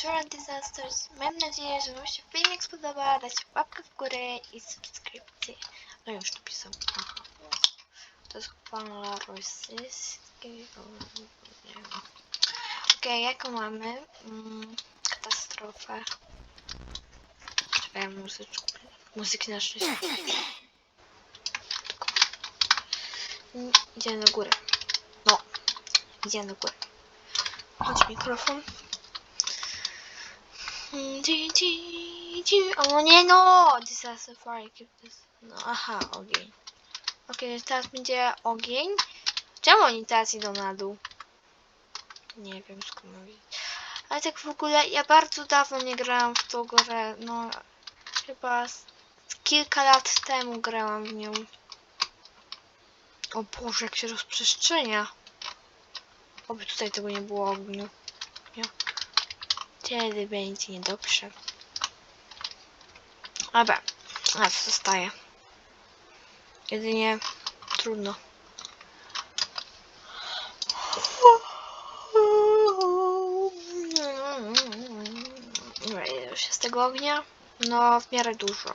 Natural Disasters. Mam nadzieję, że Wam się filmik spodoba. Dajcie łapkę w górę i subskrypcję. No już tu pisał. Aha. To jest pan rosyjski. o, nie wiem. Okej, jaką mamy? Mm, katastrofę. Czekaj, muzyczku. Muzyki na szczęście. Idziemy do góry. No. Idziemy do góry. Chodź mikrofon. O nie no! Disaster fire. keep this- No aha, ogień. Okej, teraz będzie ogień. Czemu oni teraz idą na dół? Nie wiem skąd. Ale tak w ogóle ja bardzo dawno nie grałam w tą grę. No chyba kilka lat temu grałam w nią. O Boże, jak się rozprzestrzenia. Oby tutaj tego nie było ogniu. Nie. Wtedy będzie niedobrze. Dobra, a zostaje? Jedynie trudno. Dobra, ile już jest tego ognia? No, w miarę dużo.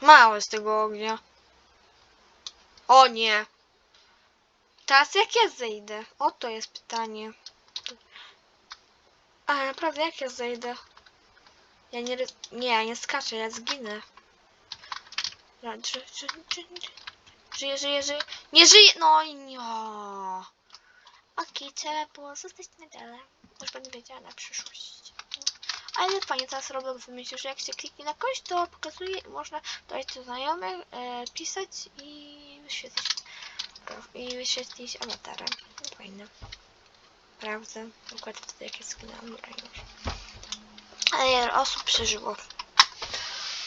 Mało jest tego ognia. O nie! Teraz jak ja zejdę? Oto jest pytanie. Ale naprawdę jak ja zejdę? Ja nie... Nie, ja nie skaczę, ja zginę. Ży, ży, ży, ży. Żyję. Nie żyję! No i nie. Okej, trzeba było zostać na dole. Już będę wiedziała na przyszłość. Ale fajnie, teraz Roblox wymyślił, że jak się kliknie na kość, to pokazuje można dać do znajomych, e, pisać i wyświetlić i wyświetlić awatarem. No, Fajne. Prawda? Dokładnie wtedy jak jest już. Ale osób przeżyło.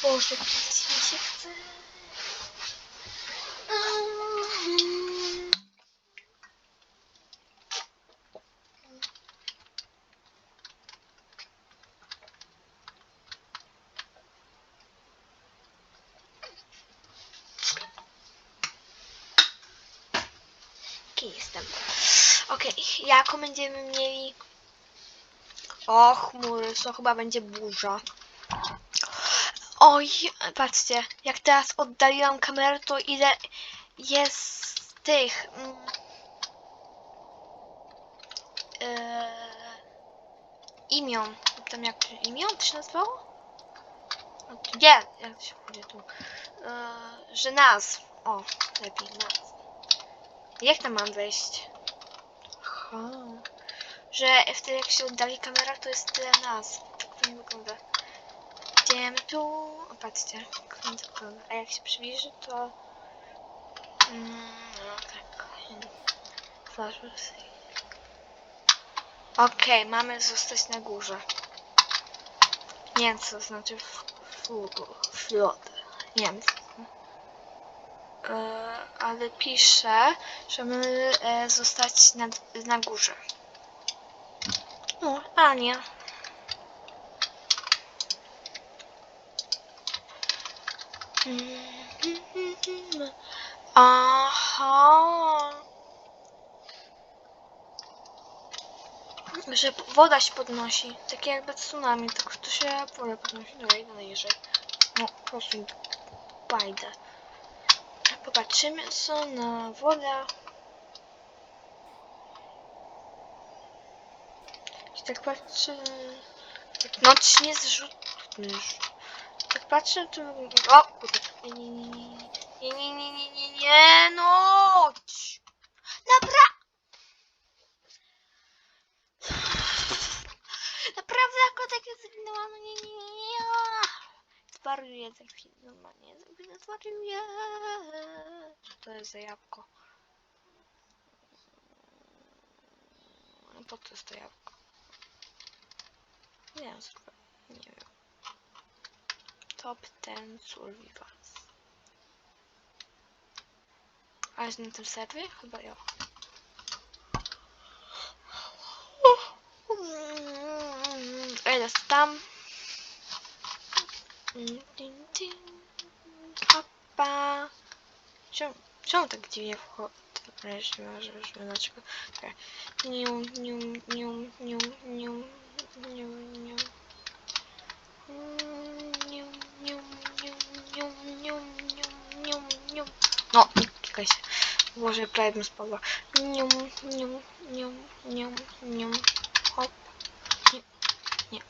Boże, pić mi się chce. Jaki jestem? Okej, jaką będziemy mieli? O, chmury, to chyba będzie burza. Oj, patrzcie, jak teraz oddaliłam kamerę, to ile jest tych... E, imion. Tam jak imion to się nazywało? Nie, jak się będzie tu? E, że nazw. O, lepiej nazw. Jak tam mam wejść? Że wtedy jak się oddali kamera, to jest tyle nazw. Tak to wygląda. Idziemy tu. O, patrzcie, jak to wygląda. A jak się przybliży, to... Mm, no tak. Flashback. Okej, mamy zostać na górze. Nie wiem, co to znaczy flood. Nie wiem, ale pisze, że mamy e, zostać na, na górze. No, a nie. Aha. Że woda się podnosi. Takie jakby tsunami, tylko to się woda podnosi. Dobra, idę najżej. No, po prostu bajdę. Popatrzymy co na wodę. Tak patrzę. Tak noc nie zrzutnisz. Tak patrzę, to. O kurde. Nie, nie, nie, nie, nie, nie, nie, nie, nie, noc! Napra... Naprawdę jako takie zginęłam, nie, nie, nie, nie. Zwariuję za chwilę, normalnie, zwariuję. To jest za jabłko? Po co jest to jabłko? Nie wiem, nie wiem. Top 10 survivals. A jest na tym serwie? Chyba ja. Ej, tam. Ding, ding. Hoppa. Czemu, Czemu tak dziwnie wchodzi? Wreszcie może już dlaczego. Czekaj. Nium, nium, nium, nium, nium, Но, кайся. Може, я правильно спала. Ням, ням, ням, ням, ням. Хоп. Ням, ням.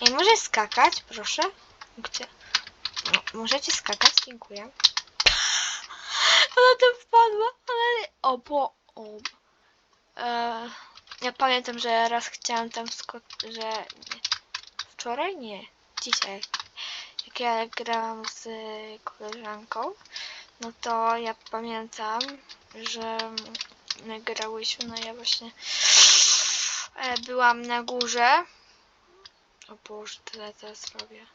И можете скакать, прошу. Где? Можете скакать, дякую. Она там впадла. Она... Опо, оп. Э... ja pamiętam, że raz chciałam tam skoczyć, że... Nie. Wczoraj? Nie. Dzisiaj. Jak ja grałam z koleżanką, no to ja pamiętam, że my grałyśmy, no ja właśnie e, byłam na górze. O Boże, tyle teraz robię.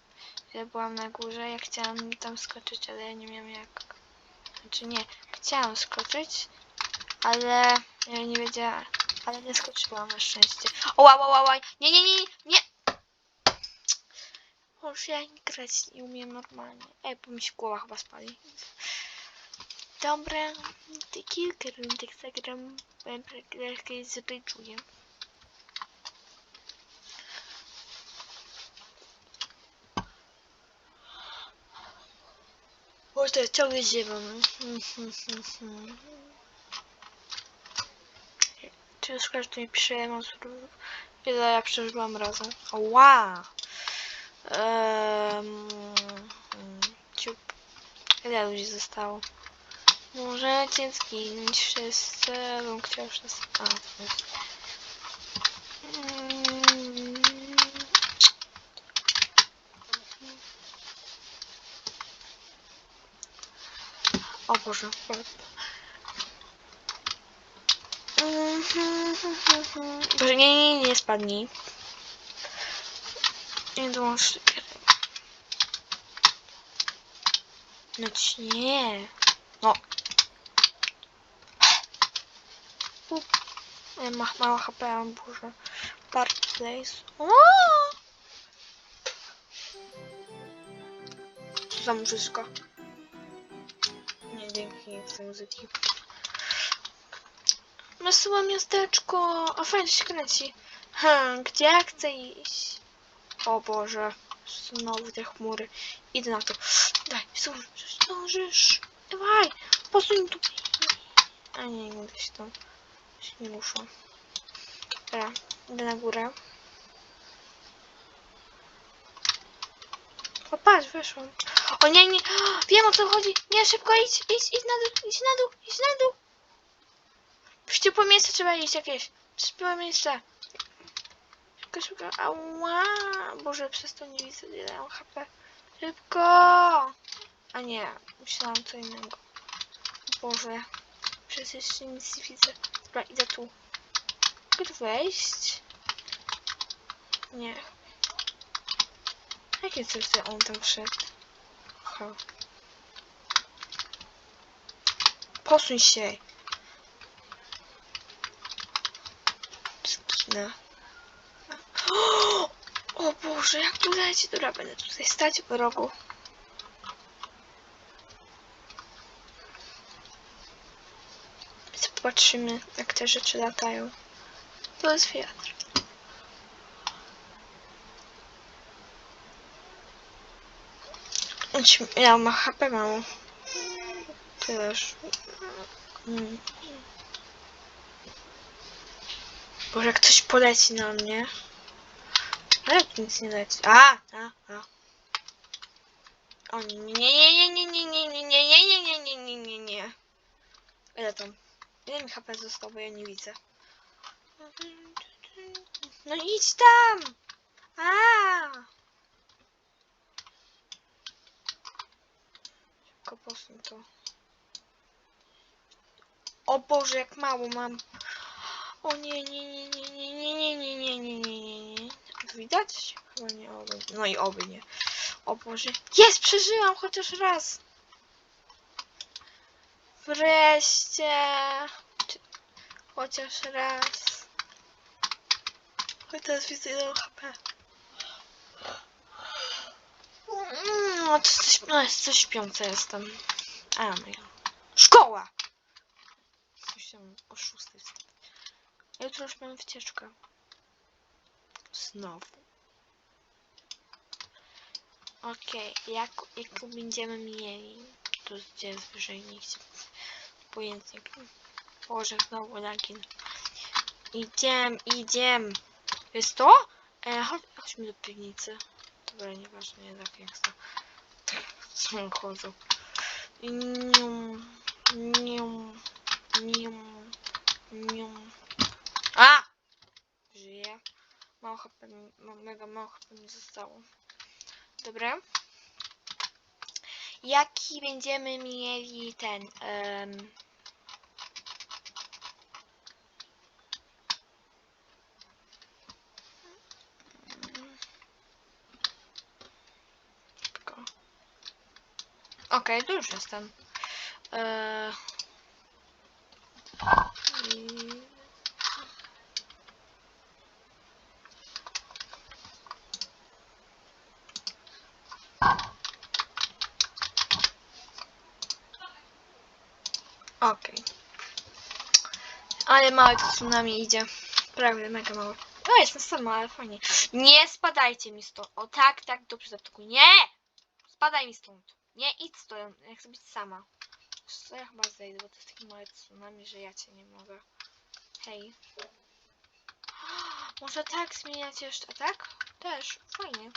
Ja byłam na górze, ja chciałam tam skoczyć, ale ja nie miałam jak. Znaczy nie, chciałam skoczyć, ale ja nie wiedziałam, ale nie skoczyłam na szczęście. O, wow, wow, wow, nie, nie, nie, nie! Boże, ja nie grać nie umiem normalnie. Ej, bo mi się głowa chyba spali. Dobra, ty kilka rundek zagram, kiedyś zryczuję. Boże, ciągle ziewam. Czy już każdy mi pisze monstrów? Ile ja przeżyłam razem? Ła! Um, ciup. Ile ludzi zostało? Możecie zginąć wszyscy, bym chciał wszyscy. A, to jest. Mm. O Boże, Boże, nie, nie, nie, spadnij. Nie dołącz. No ci nie. No. Up. Ma mało HP, mam Boże. Dark Place. Co za muzyka? Nie, dzięki tej muzyki. Wesołe miasteczko. A fajnie się kręci. Hmm, gdzie ja chcę iść? O Boże. Znowu te chmury. Idę na to. Daj, zdążysz. Zdążysz. Dawaj. Posuń tu. A nie, nie będę się tam. Się nie muszę. Dobra, idę na górę. O, patrz, weszłam. O nie, nie. Wiem o co chodzi. Nie, szybko idź, idź, idź na dół, idź na dół, idź na dół. W miejsce trzeba iść jakieś. Ciepłe miejsce. Szybko, szybko. Ała. Boże, przez to nie widzę, ile mam HP. Szybko. A nie, myślałam co innego. Boże. Przez jeszcze nic nie widzę. Dobra, idę tu. Mogę wejść? Nie. Jakie coś on tam wszedł? Aha. Posuń się. Skina. O Boże, jak tu leci? Dobra, będę tutaj stać w rogu. Zobaczymy, jak te rzeczy latają. To jest wiatr. Ja mam HP mało. Też. Mm. Boże, jak coś poleci na mnie. Ale tu nic nie leci. A, a, a. O nie, nie, nie, nie, nie, nie, nie, nie, nie, nie, nie, nie, nie, nie, nie. Ile tam? Ile mi HP zostało, bo ja nie widzę. No idź tam! A! Szybko posuń to. O Boże, jak mało mam. O nie, nie, nie, nie, nie, nie, nie, nie, nie, nie, nie, nie. Widać? Chyba nie, oby. No i oby nie. O Boże. Jest, przeżyłam chociaż raz. Wreszcie. Chociaż raz. Choć teraz widzę ile HP. Mm, No, coś, no coś śpiąca jestem. A, no ja. Szkoła! Musiałam o szóstej. Jutro już mam wycieczkę. Znowu. Okej, jak, jak będziemy mieli? Tu gdzie jest wyżej, nie chcę. Pojętnik. Boże, znowu lagin. Idziem, idziem. Jest to? E, chodź, chodźmy do piwnicy. Dobra, nieważne, nie tak jak to. Co chodzą. Nium, nium, nium, nium. A! Żyję. Mało HP, mega mało HP mi zostało. Dobra. Jaki będziemy mieli ten... Tylko. Okej, tu już jestem. Eee... i- Okej. Ale małe tsunami idzie. Prawie mega małe. No jestem sama, ale fajnie. Nie spadajcie mi stąd. O tak, tak, dobrze zaptukuj. Nie! Spadaj mi stąd. Nie idź stąd, ja chcę być sama. Co ja chyba zejdę, bo to jest takie małe tsunami, że ja cię nie mogę. Hej. Może tak zmieniać jeszcze, a tak? Też, fajnie.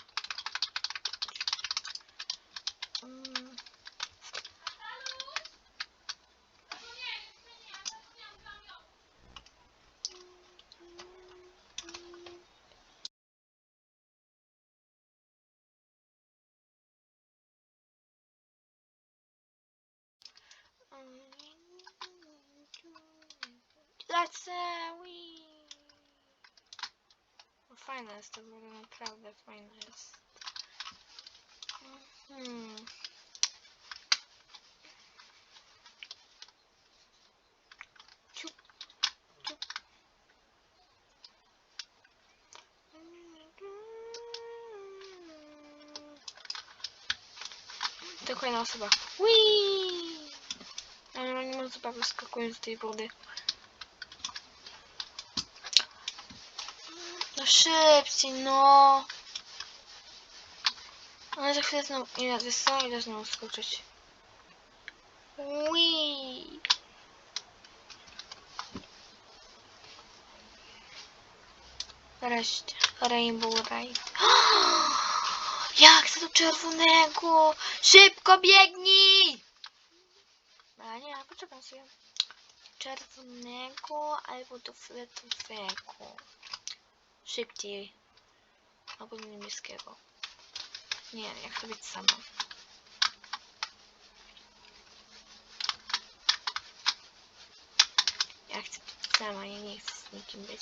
Hmm. Ciup, ciup. To kolejna osoba. Wii! Ale nie ma chyba wyskakując z tej wody. No szybciej, no. Ale za chwilę znowu, ile, wiesz co, ile znowu skoczyć. Wii. Wreszcie, Rainbow Ride. Jak chcę do czerwonego! Szybko biegnij! A nie, poczekam sobie. Czerwonego albo do fioletowego. Szybciej. Albo niebieskiego. Nie, ja chcę być sama. Ja chcę być sama, ja nie chcę z nikim być.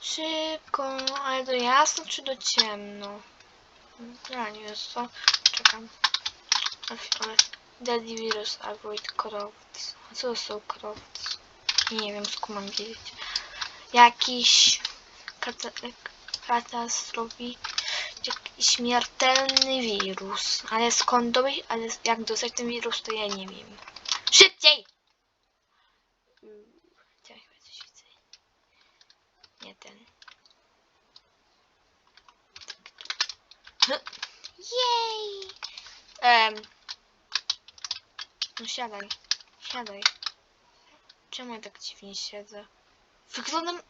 Szybko, ale do jasno czy do ciemno? Ja nie wiem co. Czekam. Na chwilę. Deadly virus, avoid crofts. A co to są crofts? Nie wiem, skąd mam wiedzieć. Jakiś kata katastrofi, jakiś śmiertelny wirus. Ale skąd dobyć, ale jak dostać ten wirus, to ja nie wiem. Szybciej! Mm, Ja chyba coś widzę. Nie ten. Jej! Em. No siadaj. Siadaj. Czemu ja tak dziwnie siedzę? Wyglądam...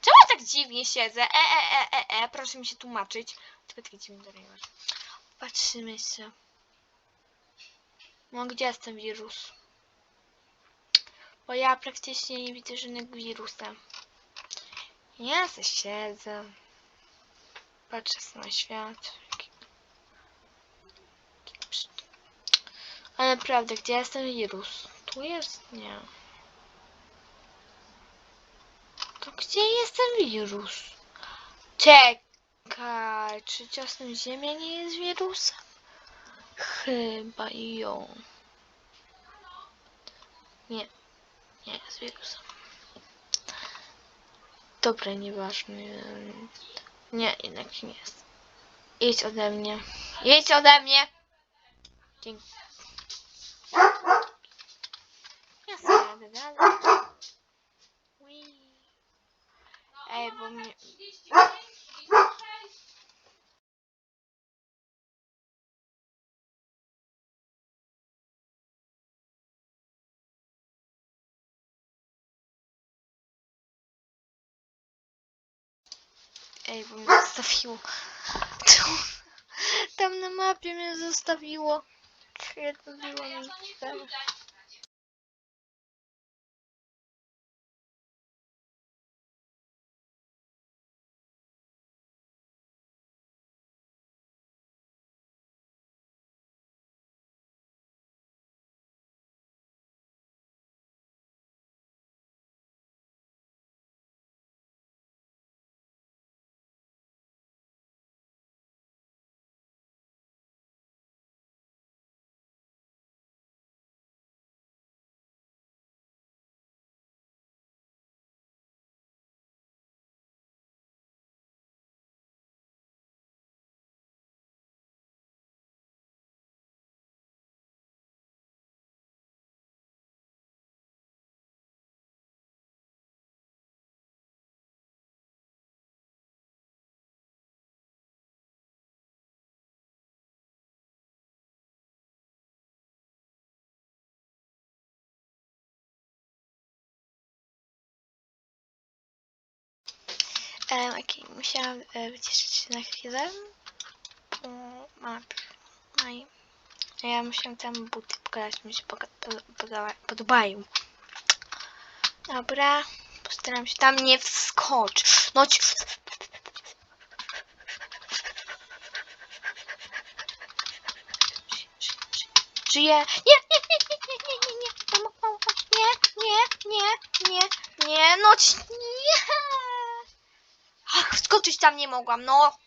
Czemu ja tak dziwnie siedzę? E, e, e, e, e. Proszę mi się tłumaczyć. Tylko takie dziwnie dorywać. Patrzymy się. No gdzie jest ten wirus? Bo ja praktycznie nie widzę żadnego wirusa. Ja se siedzę. Patrzę na świat. Ale naprawdę, gdzie jest ten wirus? Tu jest? Nie. To gdzie jest ten wirus? Czekaj, czy czasem Ziemia nie jest wirusem? Chyba ją. Nie. Nie, jest wirusem. Dobra, nieważne. Nie, jednak nie jest. Idź ode mnie. Idź ode mnie! Dzięki. Ja sobie jadę dalej. Ui. Ej, bo mnie... Ej, bo mnie zostawiło. Tam na mapie mnie zostawiło. Ja to Um, Okej, musiałam e, wyciszyć się na chwilę. Map. No i ja musiałam tam buty pokazać, mi się podobają. Dobra, postaram się tam nie wskocz. No ci... Żyje. Nie, nie, nie, nie, nie, nie, nie, nie. Mamo, mamo, nie, nie, nie, nie, nie, no ci... Nie. Ach, skoczyć tam nie mogłam, no.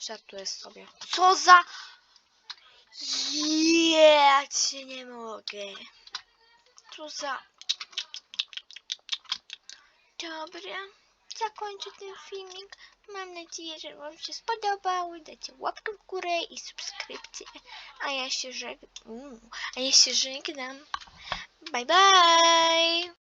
Żartuję sobie. Co za... Ja nie mogę. Co za... Dobra, zakończę ten filmik. Mam nadzieję, że Wam się spodobał. Dajcie łapkę w górę i subskrypcję. A ja się żegnam. A ja się żegnam. Bye bye.